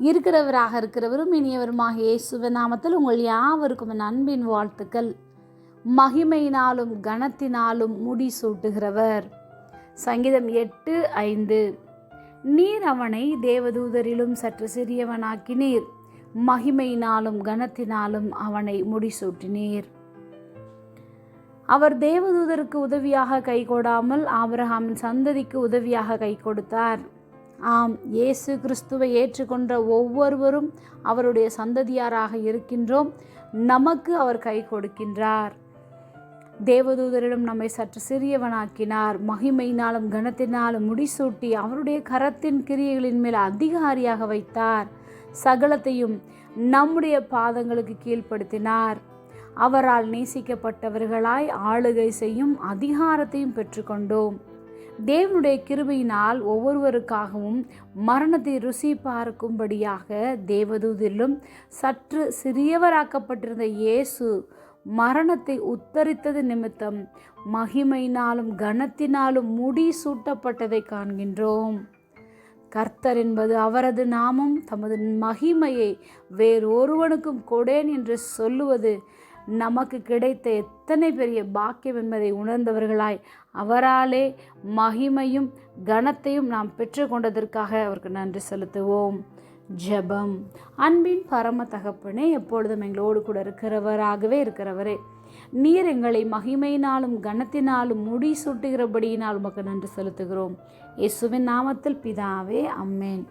இருக்கிறவராக இருக்கிறவரும் இனியவருமாக இயேசுவின் நாமத்தில் உங்கள் யாவருக்கும் என் அன்பின் வாழ்த்துக்கள். மகிமையினாலும் கனத்தினாலும் முடி சூட்டுகிறவர். சங்கீதம் எட்டு ஐந்து. நீர் அவனை தேவதூதரிலும் சற்று சிறியவனாக்கினீர். மகிமையினாலும் கனத்தினாலும் அவனை முடிசூட்டினீர் அவர் தேவதூதருக்கு உதவியாக கை கொடாமல் ஆபிரஹாமின் சந்ததிக்கு உதவியாக கை கொடுத்தார் ஆம் இயேசு கிறிஸ்துவை ஏற்றுக்கொண்ட ஒவ்வொருவரும் அவருடைய சந்ததியாராக இருக்கின்றோம். நமக்கு அவர் கை கொடுக்கின்றார். தேவதூதரிடம் நம்மை சற்று சிறியவனாக்கினார். மகிமையினாலும் கனத்தினாலும் முடிசூட்டி அவருடைய கரத்தின் கிரியைகளின் மேல் அதிகாரியாக வைத்தார். சகலத்தையும் நம்முடைய பாதங்களுக்கு கீழ்ப்படுத்தினார். அவரால் நேசிக்கப்பட்டவர்களாய் ஆளுகை செய்யும் அதிகாரத்தையும் பெற்றுக்கொண்டோம். தேவனுடைய கிருபையினால் ஒவ்வொருவருக்காகவும் மரணத்தை ருசி பார்க்கும்படியாக தேவதூதிலும் சற்று சிறியவராக்கப்பட்டிருந்த இயேசு மரணத்தை உத்தரித்தது நிமித்தம் மகிமையினாலும் கனத்தினாலும் முடி சூட்டப்பட்டதை காண்கின்றோம். கர்த்தர் என்பது அவரது நாமம் தமது மகிமையை வேறொருவனுக்கும் கொடேன் என்று சொல்லுவது நமக்கு கிடைத்த எத்தனை பெரிய பாக்கியம் என்பதை உணர்ந்தவர்களாய் அவராலே மகிமையும் கனத்தையும் நாம் பெற்றுக்கொண்டதற்காக அவருக்கு நன்றி செலுத்துவோம். ஜெபம். அன்பின் பரம தகப்பனே எப்பொழுதும் எங்களோடு கூட இருக்கிறவராகவே இருக்கிறவரே நீர் எங்களை மகிமையினாலும் கனத்தினாலும் முடி சுட்டுகிறபடியினால் உமக்கு நன்றி செலுத்துகிறோம். இயேசுவின் நாமத்தில் பிதாவே அம்மேன்.